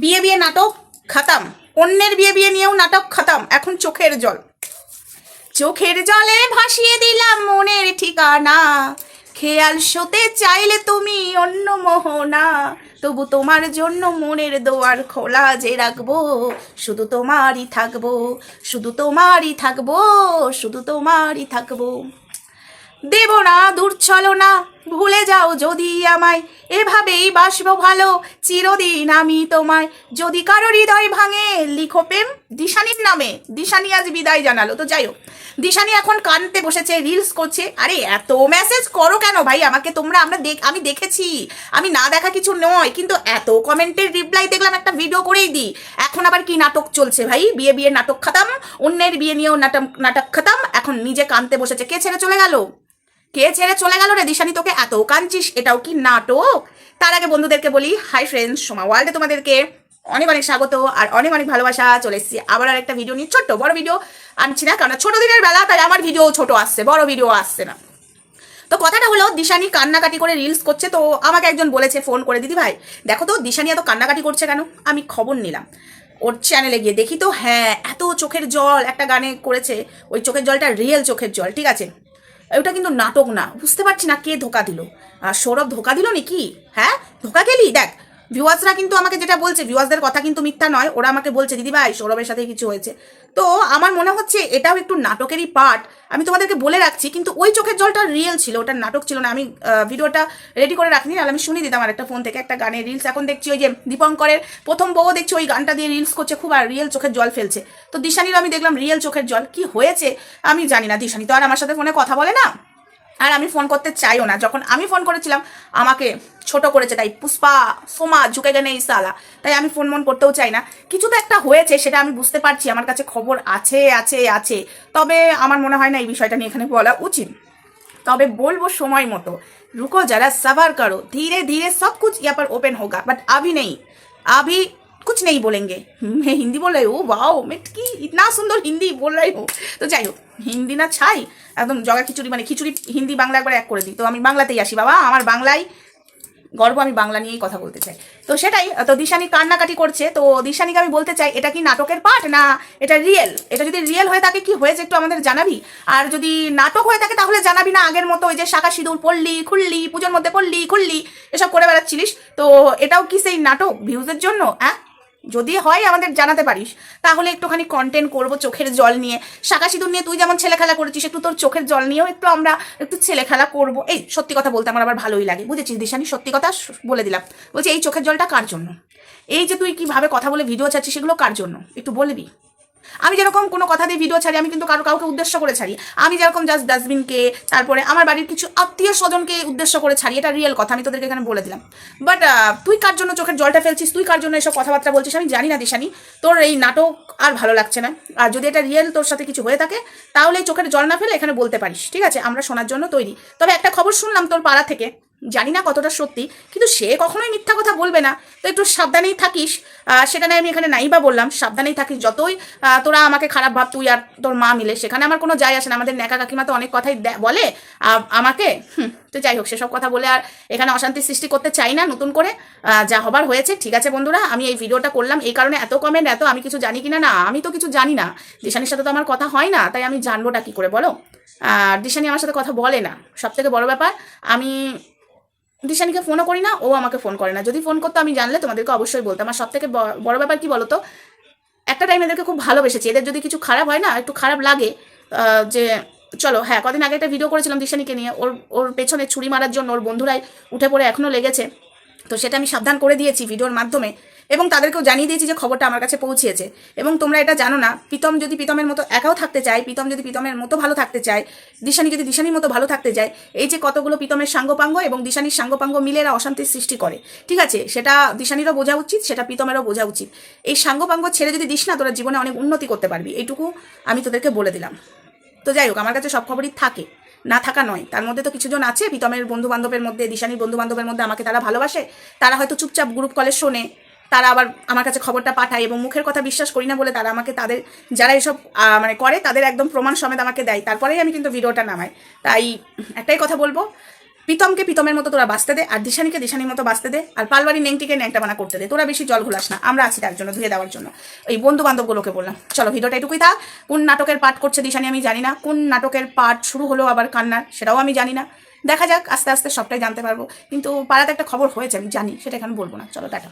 বিয়ে বিয়ে নাটক খাতাম। অন্যের বিয়ে বিয়ে নিয়েও নাটক খাতাম। এখন চোখের জল। চোখের জলে ভাসিয়ে দিলাম মনের ঠিকানা। খেয়াল শোতে চাইলে তুমি অন্য মোহনা। তবু তোমার জন্য মনের দোয়ার খোলা যে রাখব, শুধু তোমারই থাকব, শুধু তোমারই থাকব, শুধু তোমারই থাকব। দেব না দূর চলো না ভুলে যাও যদি আমায়। এভাবেই বাসবো ভালো, চিরদিন আমি তোমায়। যদি কারও হৃদয় ভাঙে, লিখো প্রেম দিশানির নামে। দিশানি আজ বিদায় জানালো। তো যাই হোক, দিশানি এখন কানতে বসেছে রিলস করছে। আরে, এত মেসেজ করো কেন ভাই? আমাকে তোমরা, আমরা দেখ আমি দেখেছি। আমি না দেখা কিছু নয়, কিন্তু এত কমেন্টের রিপ্লাই দেখলাম, একটা ভিডিও করেই দিই। এখন আবার কি নাটক চলছে ভাই? বিয়ে বিয়ে নাটক খাতাম, অন্যের বিয়ে নিয়েও নাটক নাটক খাতাম। এখন নিজে কানতে বসেছে। কে ছেড়ে চলে গেল? কে ছেড়ে চলে গেল রে দিশানি তোকে? এত কাঁদছিস? এটাও কি নাটক? তার আগে বন্ধুদেরকে বলি হাই ফ্রেন্ডস সোমা ওয়ার্ল্ডে তোমাদেরকে অনেক অনেক স্বাগত আর অনেক অনেক ভালোবাসা। চলে এসেছি আবার আর একটা ভিডিও নিয়ে। ছোট্ট, বড় ভিডিও আনছি না কারণ ছোট দিনের বেলা, তাই আমার ভিডিও ছোট আসছে, বড় ভিডিও আসছে না। তো কথাটা হলো, দিশানি কান্নাকাটি করে রিলস করছে, তো আমাকে একজন বলেছে ফোন করে, দিদি ভাই, দেখো তো, দিশানি এত কান্নাকাটি করছে কেন? আমি খবর নিলাম। ওর চ্যানেলে গিয়ে দেখি তো হ্যাঁ এত চোখের জল, একটা গানে করেছে, ওই চোখের জলটা রিয়েল চোখের জল, ঠিক আছে? ওটা কিন্তু নাটক না। বুঝতে পারছি না কে ধোকা দিল। আর সৌরভ ধোকা দিল নাকি? হ্যাঁ? ধোকা গেলি? দেখ ভিউয়ার্সরা কিন্তু আমাকে যেটা বলছে ভিউয়ার্সদের কথা কিন্তু মিথ্যা নয়, ওরা আমাকে বলছে দিদি ভাই সৌরভের সাথে কিছু হয়েছে। তো আমার মনে হচ্ছে এটাও একটু নাটকেরই পার্ট আমি তোমাদেরকে বলে রাখছি, কিন্তু ওই চোখের জলটা রিয়েল ছিল, ওটা নাটক ছিল না। আমি ভিডিওটা রেডি করে রাখিনি আর আমি শুনে দিতাম আর একটা ফোন থেকে। একটা গানের রিলস এখন দেখছি ওই যে দীপঙ্করের প্রথম বউ দেখছি, ওই গানটা দিয়ে রিলস করছে, খুব আর রিয়েল চোখের জল ফেলছে। তো দিশানির আমি দেখলাম রিয়েল চোখের জল। কি হয়েছে? আমি জানি না। দিশানি তো আর আমার সাথে ফোনে কথা বলে না। আর আমি ফোন করতে চাইও না। যখন আমি ফোন করেছিলাম, আমাকে ছোট করেছে, তাই পুষ্পা, সোমা ঝুঁকে গেলে ইসালা তাই আমি ফোন মন করতেও চাই না। কিছু তো একটা হয়েছে, সেটা আমি বুঝতে পারছি, আমার কাছে খবর আছে আছে আছে। তবে আমার মনে হয় না এই বিষয়টা নিয়ে এখানে বলা উচিত। তবে বলব সময় মতো। রুকো যারা সাবার করো। ধীরে ধীরে সব কুছ ইয়ার ওপেন হোক বাট আবি নেই। আবি कुछ नहीं बोलेंगे मैं हिंदी बोल रही हूँ वाओ मैं কি इतना সুন্দর হিন্দি बोल रही हूँ তো যাই হোক হিন্দি না ছাই একদম জগা খিচুড়ি মানে খিচুড়ি হিন্দি বাংলা একবার এক করে দিই তো আমি বাংলাতেই আসি বাবা আমার বাংলায় গর্ব আমি বাংলা নিয়েই কথা বলতে চাই তো সেটাই তো দিশানি কান্নাকাটি করছে তো দিশানিকে আমি বলতে চাই এটা কি নাটকের পার্ট না এটা রিয়েল এটা যদি রিয়েল হয়ে থাকে কি হয়েছে একটু আমাদের জানাবি আর যদি নাটক হয়ে থাকে তাহলে জানাবি না আগের মতো ওই যে শাখা সিঁদুর পড়লি খুললি পুজোর মধ্যে পড়লি খুললি এসব করে বেড়াচ্ছিলিস তো এটাও কি সেই নাটক ভিউজের জন্য হ্যাঁ যদি হয় আমাদের জানাতে পারিস। তাহলে একটুখানি কন্টেন্ট করব চোখের জল নিয়ে। শাখা সিঁদুর নিয়ে তুই যেমন ছেলে খেলা করেছিস, একটু তোর চোখের জল নিয়েও একটু আমরা একটু ছেলে খেলা করব। এই সত্যি কথা বলতে আমার আবার ভালোই লাগে, বুঝেছিস দিশানি? সত্যি কথা বলে দিলাম। বলছি, এই চোখের জলটা কার জন্য? এই যে তুই কীভাবে কথা বলে ভিডিও চাচ্ছিস সেগুলো কার জন্য? একটু বলবি আমি যেরকম কোনো কথা দিয়ে ভিডিও ছাড়ি, আমি কিন্তু কারও কাউকে উদ্দেশ্য করে ছাড়ি। আমি যেরকম জাস্ট ডাস্টবিনকে তারপরে আমার বাড়ির কিছু আত্মীয় স্বজনকে উদ্দেশ্য করে ছাড়ি, এটা রিয়েল কথা, আমি তোদেরকে এখানে বলে দিলাম। বাট তুই কার জন্য চোখের জলটা ফেলছিস? তুই কার জন্য এসব কথাবার্তা বলছিস? আমি জানি না দিশানি। তোর এই নাটক আর ভালো লাগছে না। আর যদি এটা রিয়েল তোর সাথে কিছু হয়ে থাকে, তাহলে চোখের জল না ফেলে এখানে বলতে পারিস। ঠিক আছে? আমরা শোনার জন্য তৈরি। তবে একটা খবর শুনলাম তোর পাড়া থেকে। জানি না কতটা সত্যি, কিন্তু সে কখনোই মিথ্যা কথা বলবে না। তো একটু সাবধানেই থাকিস। নিয়ে আমি এখানে নাই বা বললাম, সাবধানেই থাকিস। যতই তোরা আমাকে খারাপ ভাব, তুই আর তোর মা মিলে, সেখানে আমার কোনো যায় আসে না। আমাদের ন্যাকা কাকিমা তো অনেক কথাই বলে। আমাকে? তো যাই হোক, সেসব কথা বলে আর এখানে অশান্তি সৃষ্টি করতে চাই না নতুন করে। যা হবার হয়েছে, ঠিক আছে বন্ধুরা, আমি এই ভিডিওটা করলাম। এই কারণে এত কমেন্ট এত আমি কিছু জানি কিনা? না, আমি তো কিছু জানি না। দিশানির সাথে তো আমার কথা হয় না, তাই আমি জানবোটা কি করে বলো? আর দিশানি আমার সাথে কথা বলে না। সব থেকে বড় ব্যাপার, আমি দিশানিকে ফোনও করি না, ও আমাকে ফোন করে না। যদি ফোন করতো আমি জানলে তোমাদেরকে অবশ্যই বলতাম। আমার সব থেকে বড় ব্যাপার কি বলতো? একটা টাইম এদেরকে খুব ভালোবেসেছি। এদের যদি কিছু খারাপ হয় না, একটু খারাপ লাগে যে, চলো হ্যাঁ কদিন আগে একটা ভিডিও করেছিলাম দিশানিকে নিয়ে। ওর ওর পেছনে ছুরি মারার জন্য ওর বন্ধুরাই উঠে পড়ে এখনও লেগেছে। তো সেটা আমি সাবধান করে দিয়েছি ভিডিওর মাধ্যমে। এবং তাদেরকেও জানিয়ে দিয়েছি যে খবরটা আমার কাছে পৌঁছেছে এবং তোমরা এটা জানো না, প্রীতম যদি প্রীতমের মতো একাও থাকতে চায়, প্রীতম যদি প্রীতমের মতো ভালো থাকতে চায়, দিশানি যদি দিশানির মতো ভালো থাকতে চায় এই যে কতগুলো প্রীতমের সাঙ্গপাঙ্গ এবং দিশানির সাঙ্গপাঙ্গ মিলে এরা অশান্তির সৃষ্টি করে। ঠিক আছে, সেটা দিশানিরও বোঝা উচিত, সেটা প্রীতমেরও বোঝা উচিত। এই সাঙ্গপাঙ্গ ছেড়ে যদি দিস না, তোরা জীবনে অনেক উন্নতি করতে পারবি। এইটুকু আমি তোদেরকে বলে দিলাম। তো যাই হোক, আমার কাছে সব খবরই থাকে। না থাকা নয়। তার মধ্যে তো কিছুজন আছে, প্রীতমের বন্ধু বান্ধবের মধ্যে, দিশানির বন্ধু বান্ধবের মধ্যে আমাকে তারা ভালোবাসে। তারা হয়তো চুপচাপ গ্রুপ কলে শোনে। তারা আবার আমার কাছে খবরটা পাঠায় এবং মুখের কথা বিশ্বাস করি না বলে তারা আমাকে তাদের, যারা এসব মানে করে তাদের একদম প্রমাণ সমেত আমাকে দেয়। তারপরেই আমি কিন্তু ভিডিওটা নামাই। তাই একটাই কথা বলব, প্রীতমকে প্রীতমের মতো তোরা বাঁচতে দে, আর দিশানিকে দিশানির মতো বাঁচতে দে, আর পালবাড়ি নেংটিকে ন্যাংটা বানা করতে দে। তোরা বেশি জল ঘুলাস না, আমরা আছি তার জন্য, ধুয়ে দেওয়ার জন্য। এই বন্ধু বান্ধবগুলোকে বললাম, চলো ভিডিওটা এটুকুই থাক। কোন নাটকের পাঠ করছে দিশানি আমি জানি না, কোন নাটকের পাঠ শুরু হলো আবার কান্নার সেটাও আমি জানি না। দেখা যাক, আস্তে আস্তে সবটাই জানতে পারব। কিন্তু পাড়াতে একটা খবর হয়েছে, আমি জানি, সেটা এখানে বলব না। চলো, টাটা।